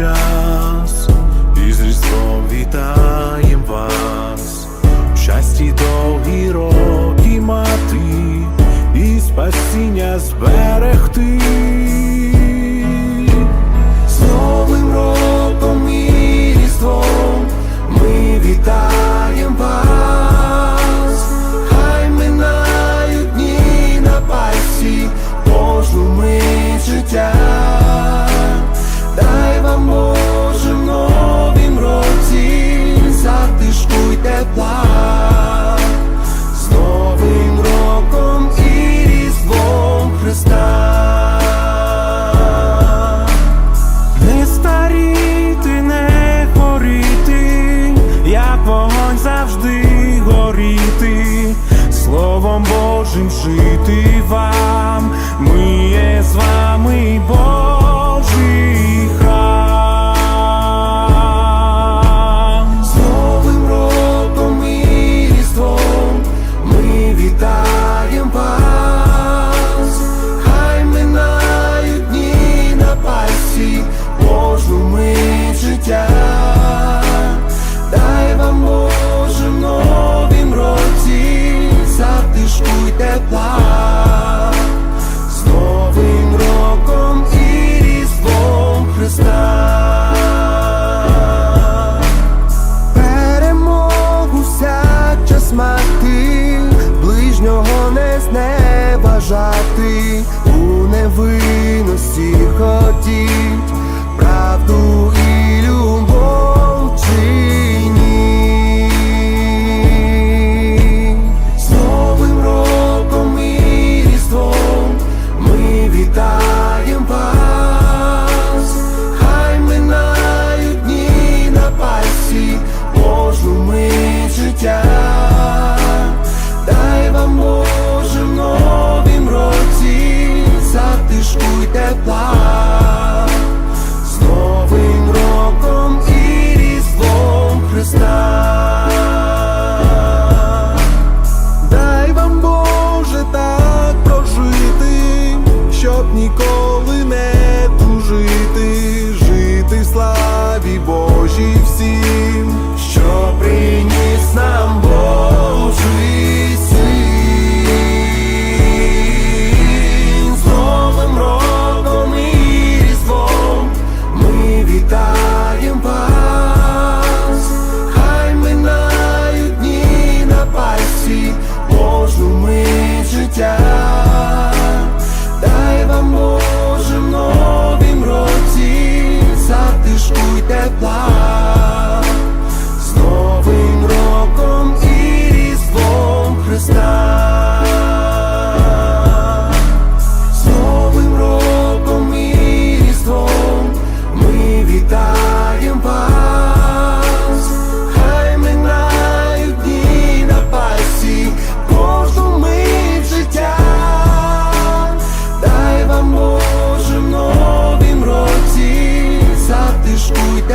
час і з різдвом вітаєм вас, щасті довгі роки мати. І спасіння зберегти. горіти, не горіти, як вогонь завжди горіти, Словом Божим жити вам, ми є з вами Бог. need that light. життя, дай вам Боже в новім році, затишку й тепла.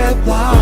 É reply.